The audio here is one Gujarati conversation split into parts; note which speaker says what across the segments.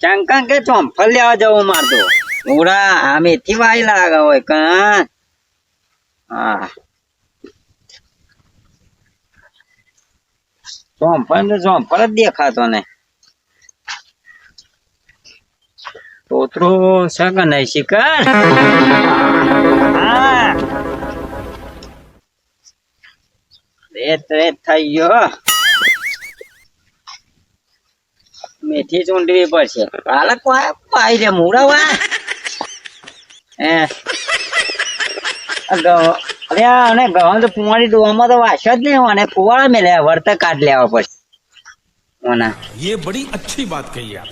Speaker 1: ચંકા કે ચોંફલ લેવા જવું મારતો. ઉડા, આમે વાઈ લાગે હોય કાં હા. પણ ચોમ ચોંફળ જ દેખાતો ને તોતરો સગન નહીં શિકાર હા. રેત રેત થઈ ગયો મેથી ચૂંટવી પડશે પાલક વા- પાઈ રે મૂળા વા હે આ ગવ- અરે આ અને ગવા તો પુવાડી ડોવામાં તો વાસ જ નહીં અને કુવાડા મેલ્યા વર્ત કાઢ લેવા પડશે ઓના
Speaker 2: ये बड़ी अच्छी बात कही आप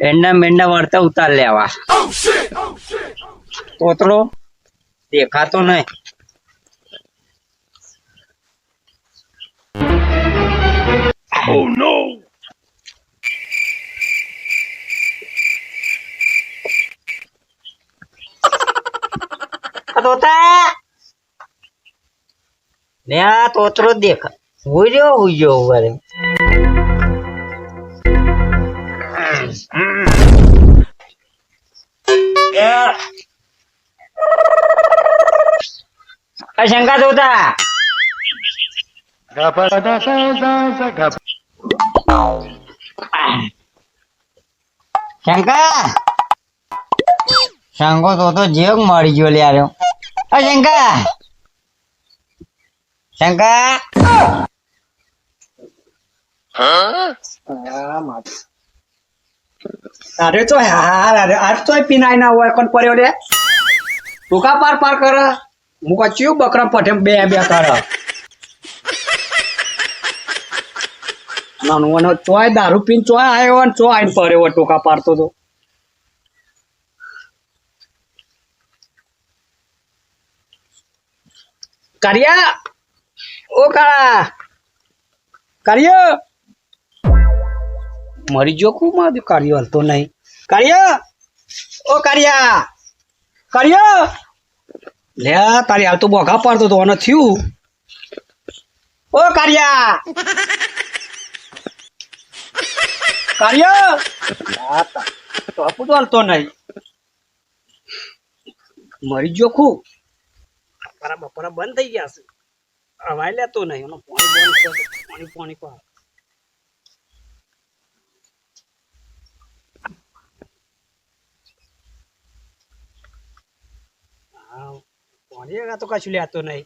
Speaker 1: એંડા મેંડા વર્ત ઉતાર લેવા તોતરો દેખાતો નહીં આ તોતા. ને આ તોતરો દેખા હુઈ રહ્યો હુઈ ગયો શંકા તોતા. શંકા શંકો તો તો જેવ મળી ગયો લે આર્યો અ શંકા શંકા
Speaker 3: અરે તો હાર અરે આજ તો પીનાય ના હોય, કોણ પડ્યો લે? ટૂંકા પાર પાર કર. મુકા ચિયું બકરા પઠે બે બે કર. નાનું. અને ચોય દારૂ પીને ચોય આવ્યો ને ચોય આઈને પડ્યો ટોકા પાડતો હતો કર્યા! ઓ કાળા! કર્યો! મરી જો કું માં? કાર્યો હલતો નહીં. કાર્ય! ઓ કર્યા! કાર્ય! લે, તારી હાલ તો બોઘા પાડતો તો અને થયું. ઓ કાર્યા! કાર્ય? નહીં. મરી જોખું બપોરા બપોરા બંધ થઈ ગયા છે. હવાય લેતો નહીં. એનો બંધ પાણી પાણી હા, પાણી તો કશું લેતો નહીં.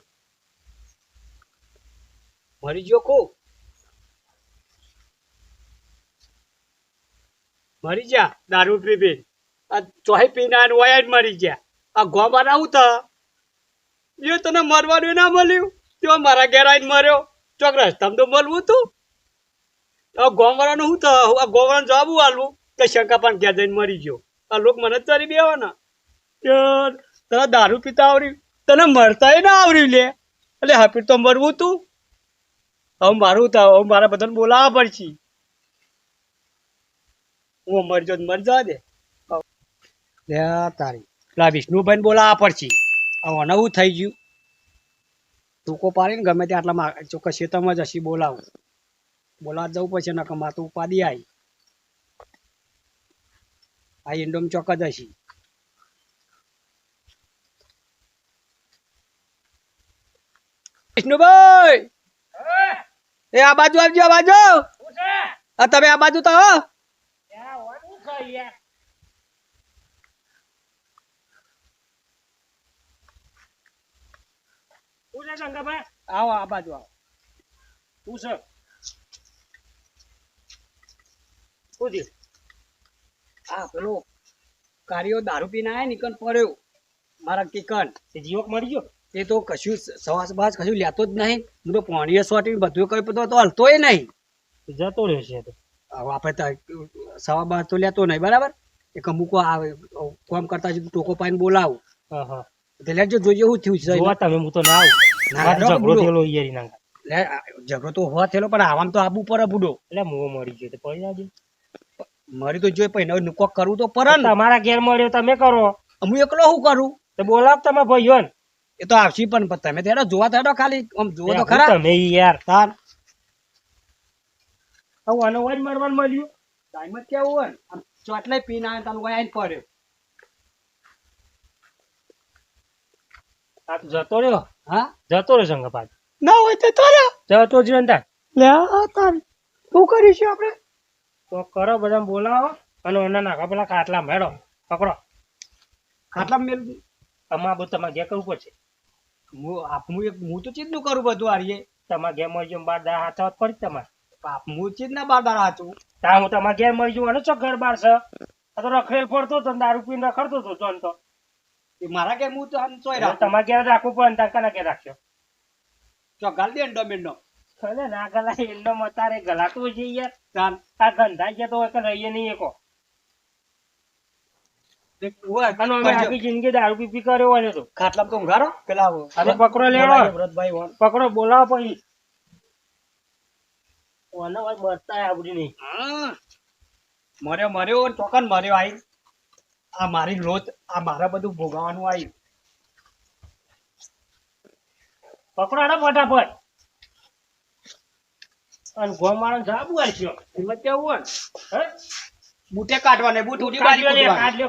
Speaker 3: મરી ગયો મરી જા દારૂ પી આ ચોહી પીના વયા જ મરી ગયા. આ ગોમાં આવું તો એ તને મરવાનું ના મળ્યું. તો મારા ઘેર આવીને મર્યો. ચોક રસ્તામાં તો મળવું તું. ગોમવાળાનું શું થયું આ ગોમવાળાને જવાબ હું આલવું કે શંકા પણ ઘેર જઈને મરી ગયો. આ લોક મને જ ચરી દેવાના યાર તને દારૂ પીતા આવડ્યું? તને મરતાય ના આવડ્યું લે. એટલે હાપી તો મરવું તું. હવે મારું તા મારા બધાને બોલાવવા પડશે. હું મરજો મર દે તારી. પેલા વિષ્ણુભાઈને બોલાવવા પડશે હવે નવું થઈ ગયું. ટૂંકો પાડીને ગમે તે આટલા ચોક્કસ ખેતરમાં જ હશી બોલાવું. બોલાવા જવું પડશે નકર માતું ઉપાદી આવી. આ ઇન્ડોમ ચોક જ હશી વિષ્ણુભાઈ! એ! આ બાજુ આવજો આ બાજુ. આ તમે આ બાજુ તો આવો. આવો આ બાજુ આવો. શું છે આ પેલો કાર્યો દારૂ પીને આયા નિકન પડ્યો. મારા કિકન. જીવક મરી ગયો? એ તો કશું સવાસ બાસ કશું લેતો જ નહીં. હું તો પોણીએ સોટી બધું કરી બધો તો હલતોય નહીં.
Speaker 4: જતો રહેશે તો.
Speaker 3: આપણે તો સવા બાર તો લેતો નહીં બરાબર? એક અમુક આવે કોમ કરતા ટોકો પાઈને બોલાવું.
Speaker 4: હા હા.
Speaker 3: એટલે લેજો જોઈએ શું થયું છે
Speaker 4: તમે હું તો ના આવું. ઝઘડો
Speaker 3: તો હોવા થયેલો પણ આવામ તો આબુ પર બુડો.
Speaker 4: એટલે મો મરી ગયો પડી
Speaker 3: મારી તો જોઈ પછી કોક કરવું તો પર
Speaker 4: તમારા ઘેર મળ્યો તમે કરો.
Speaker 3: હું એકલો શું કરું?
Speaker 4: તો બોલાવ તમે ભાઈઓ
Speaker 3: એ તો આવશે પણ તમે તેડો જોવા તેડો ખાલી. આમ જોવો તો ખરા.
Speaker 4: તમે યાર.
Speaker 3: તાર
Speaker 4: હવે આનો અવાજ મારવાનું મળ્યું.
Speaker 3: ટાઈમ જ કેવું હોય આમ ચોટલે પીને આવે તમે કોઈ આવીને પડ્યો.
Speaker 4: આ તો જતો રહ્યો?
Speaker 3: હા?
Speaker 4: જતો રહ્યો સંગપાત
Speaker 3: ના હોય તો તારા
Speaker 4: જતો જીવન રહ્યો તાર.
Speaker 3: લે તાર. શું કરીશું આપણે?
Speaker 4: તો કરો બધા બોલાવો અને એના નાખો પેલા કાટલા મેળો પકડો.
Speaker 3: ખાટલા મેળ
Speaker 4: તમારે બધું તમારે ઘેર કરવું પડશે.
Speaker 3: હું આપ હું એક હું તો ચીજનું કરું બધું આરીએ
Speaker 4: તમારે ઘેર મળી બાર દા હાથા પડી તમારે.
Speaker 3: બાપ હું ચીજ ના બાર દાડા હાચું
Speaker 4: તા હું તમારે ઘેર મળી અને ચો ઘર બાર છે? આ તો રખડેલ ફરતો તો દારૂ પીને રખડતો તો જોન તો.
Speaker 3: એ મારા ઘેર હું તો આમ ચોય રાખ.
Speaker 4: તમારે ઘેર રાખવું પડે તાર કના ઘેર રાખ્યો
Speaker 3: ચો ગાલ દે ને ડોમેન નો
Speaker 4: અરે ના ગલા એનો મતારે ગલાતું છે યાર.
Speaker 3: તાન.
Speaker 4: આ ગંધા છે તો એક રહીએ નહીં એકો. જિંદગી દારૂ પી પી કર્યો હોય તો.
Speaker 3: ખાટલા તો ઊંઘારો? પેલા
Speaker 4: પકડો લેવો. પકડો બોલાવો પછી. ઓને વાત બરતા આવડી નહીં.
Speaker 3: હા. મર્યો મર્યો ચોકન મર્યો આઈ. આ મારી લોત આ મારા બધું ભોગવવાનું આવ્યું
Speaker 4: પકડો ફટાફટ. અને ગોમાળા જાબુ આલ્યો
Speaker 3: એમાં કેવું હોય?
Speaker 4: હે?
Speaker 3: બૂટે કાઢવા ને બૂટ ઉડી બારી.
Speaker 4: કાઢો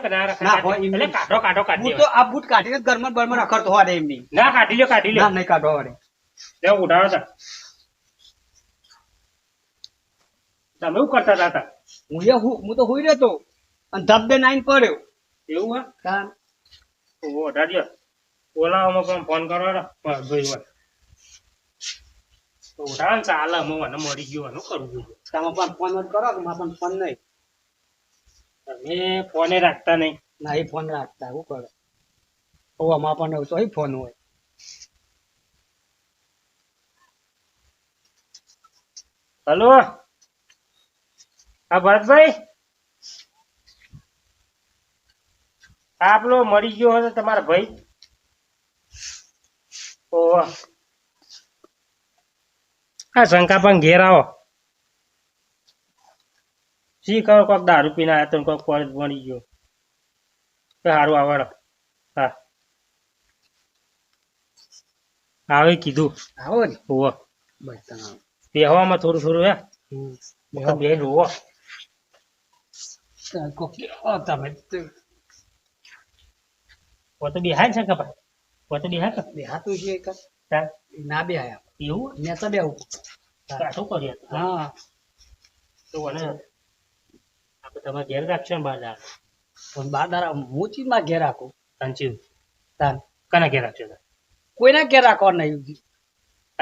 Speaker 4: કાઢો કાઢી
Speaker 3: તો આ બૂટ કાઢીને જ ઘરમાં ને બરમાં રખડતો હોય ને એમની
Speaker 4: ના કાઢી લ્યો કાઢી
Speaker 3: ના નહીં કાઢવા વાળે.
Speaker 4: લે ઉઠાડો તા તમે શું કરતા હતા
Speaker 3: હું એ હું તો હોઈ રહેતો. અને ધબધે નાઈન પડ્યો.
Speaker 4: એવું હે
Speaker 3: તાન.
Speaker 4: તો ઉઠાડ્યો બોલાવામાં પણ ફોન કરો. ભાઈ હોય. તો ઉઠાડો ને ચાલે હું મને મરી ગયો એનું કરવું
Speaker 3: તમે પણ ફોન જ કરો કે પણ ફોન નહીં?
Speaker 4: તમે ફોને રાખતા નહીં.
Speaker 3: ના એ ફોન રાખતા શું કરે? ઓ આમાં પણ તો ફોન હોય.
Speaker 4: હલો? હા ભરતભાઈ? આપલો મળી ગયો હતો તમારા ભાઈ? ઓહો. હા શંકા પણ ઘેર આવો. શી કરો કોઈક દારૂ પીને આવ્યા તો કોઈક કોલેજ મળી ગયો. સારું આવડો હા. આવે કીધું.
Speaker 3: આવો ને. આવો.
Speaker 4: બેહવામાં થોડું થોડું હે. બે જોવો
Speaker 3: કોક ઓ તમે તો-
Speaker 4: બિહાર છે કપા ભાઈ? બિહાર બેહાય કે?
Speaker 3: છે એક ના બે આયા
Speaker 4: એવું?
Speaker 3: મેં તો બેહું.
Speaker 4: કાઠું કરીએ
Speaker 3: હા.
Speaker 4: તો અને આપણે તમારે ઘેર રાખશો ને બાર
Speaker 3: પણ બાર દાડા હું ઘેર રાખું?
Speaker 4: ચીવ
Speaker 3: તાન.
Speaker 4: કના ઘેર રાખશો?
Speaker 3: કોઈના ઘેર રાખવા નહીં.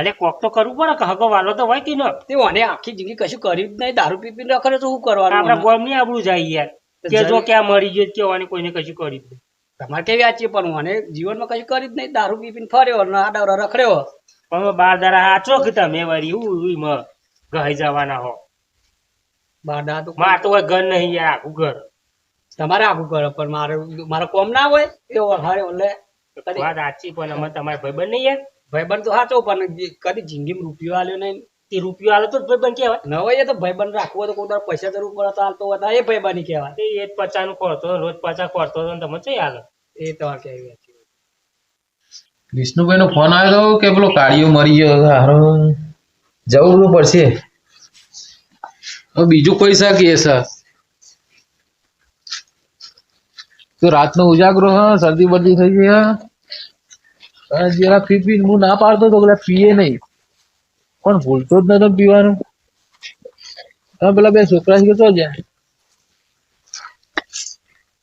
Speaker 4: અરે કોક તો કરવું પડે કે હગો વાલો તો હોય કે ન.
Speaker 3: તે આખી જિંદગી કશું કર્યું જ નહીં દારૂ પી પીને કરે તો શું કરવાનું
Speaker 4: આપણા ગોમની આબડું જાય યાર. કે જો ક્યાં મરી ગયો કેવાની કોઈને કશું કર્યું
Speaker 3: તમારે કેવી વાંચીએ પણ મને જીવનમાં કશું કર્યું જ નહીં દારૂ પી પીને ફર્યો ને આ દારૂ રખડ્યો.
Speaker 4: પણ બાર દાડા આચો કે તમે વળી ઉ ઉ મ ગઈ જવાના હો.
Speaker 3: બાર દારા તો
Speaker 4: માર તો હોય ઘર નહીં યાર આખું ઘર.
Speaker 3: તમારે આખું ઘર પણ મારે મારો કોમ ના હોય એવો હારે ઓલે.
Speaker 4: વાત સાચી પણ અમે તમારા ભાઈબંધ નહીં યાર.
Speaker 3: ભાઈબંધ તો સાચો પણ કદી જિંદગીમાં રૂપિયો આલ્યો નહીં.
Speaker 4: તે રૂપિયો આલે તો ભાઈબંધ કહેવાય.
Speaker 3: નવાઈ તો ભાઈબંધ રાખવો તો કોઈ પૈસા જરૂર પડે તો હાલતો હતા એ ભાઈબંધ કહેવાય.
Speaker 4: તે એ જ પચાનું કરતો રોજ પચા કરતો હતો તમે ચઈ હાલો
Speaker 3: એ કેવી વાત
Speaker 5: વિષ્ણુભાઈ નો ફોન આવ્યો હતો કે પેલો કાળિયો મરી ગયો. હારો જવું પડશે. હવે બીજું કોઈ શકીએ સર તો રાતનો ઉજાગરો હા શરદી બરદી થઈ ગઈ હા. જરા પી પી હું ના પાડતો તો પેલા પીએ નહીં. પણ ભૂલતો જ નતો પીવાનું. હા પેલા બે છોકરા છે તો જ્યાં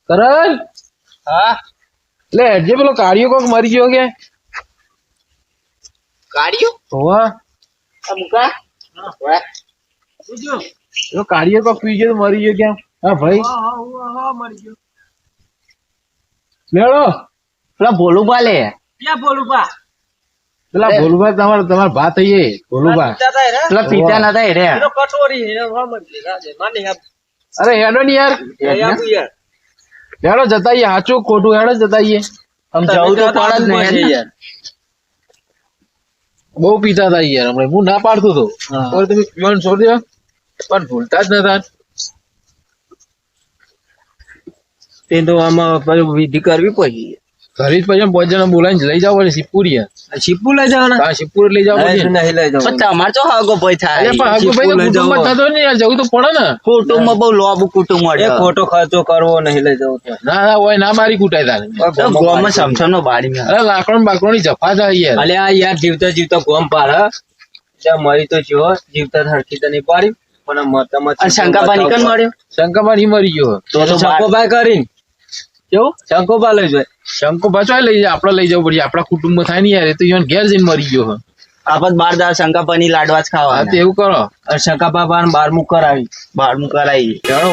Speaker 5: કરણ? હા? એટલે જે પેલો કાળિયો કોક મરી ગયો કે?
Speaker 1: કાળિયો?
Speaker 5: હોવા.
Speaker 1: મુકા?
Speaker 5: એનો કાળિયો કોક પી ગયો મરી ગયો ક્યાં હા ભાઈ. લેડો.
Speaker 1: પેલા ભોલું પાલે
Speaker 3: ક્યાં બોલું
Speaker 5: પેલા ભોલુભા તમારે તમારા ભા થઈએ ભોલુભા
Speaker 1: પેલા પીતા નતા રે.
Speaker 3: કટોરી
Speaker 5: અરે હેડો ની યાર. હેડો જતાઈએ સાચું ખોટું હેડો જતાઈએ
Speaker 1: આમ જવું તો પડે જ ને? યાર.
Speaker 5: બહુ પીતા હતા યાર. હમણાં હું ના પાડતો હતો પણ તમે પીવાનું છોડી દો. પણ ભૂલતા જ નતા.
Speaker 1: તે તો આમાં વિધિ કરવી પડી.
Speaker 5: ઘરે જ પછી પાંચ જણા બોલાવીને લઈ જાવ પડે શિવપુરી
Speaker 6: શીપુ લઈ જવાના?
Speaker 5: હા શિવપુર લઈ જાવ
Speaker 6: નહીં,
Speaker 5: પડે
Speaker 6: નહીં લઈ જવાનું.
Speaker 7: તમારે તો હાગો ભાઈ થાય.
Speaker 5: પણ આગળ ભાઈ તો કુટુંબમાં થતો ને યાર જવું તો પડે ને.
Speaker 7: કુટુંબમાં બહુ લોબુ કુટુંબ
Speaker 6: એ
Speaker 7: મળે
Speaker 6: ખોટો ખર્ચો કરવો નહીં લઈ જવું.
Speaker 5: ના ના હોય ના મારી કુટાય તારે
Speaker 7: ગોમાં સમસમ નો બાડી મે.
Speaker 5: અરે લાકડો બાકડો ની જફા થાય યાર.
Speaker 6: અલે આ યાર જીવતા જીવતા ગોમ પાડ. હ. ત્યાં મરી તો જો જીવતા હરખી તો નહીં પાડી. પણ
Speaker 7: અને શંકાબા નીકળ મળ્યો?
Speaker 5: શંકરબા ની મરી ગયો.
Speaker 6: તો તો શંકોભાઈ. કરીને. કેવું? શંકોબા લઈ જાય.
Speaker 5: શંકરબા પાછો લઈ જાય આપડે લઈ જવું પડે આપડા કુટુંબમાં થાય ને યાર એ તો ઈવન ઘેર જઈને મરી ગયો.
Speaker 7: આપત બાર દાર શંકાપાની લાડવા જ ખાવા
Speaker 5: એવું કરો.
Speaker 6: બાર બારમું કરાવી
Speaker 7: બારમું કરાવી.
Speaker 5: જાણો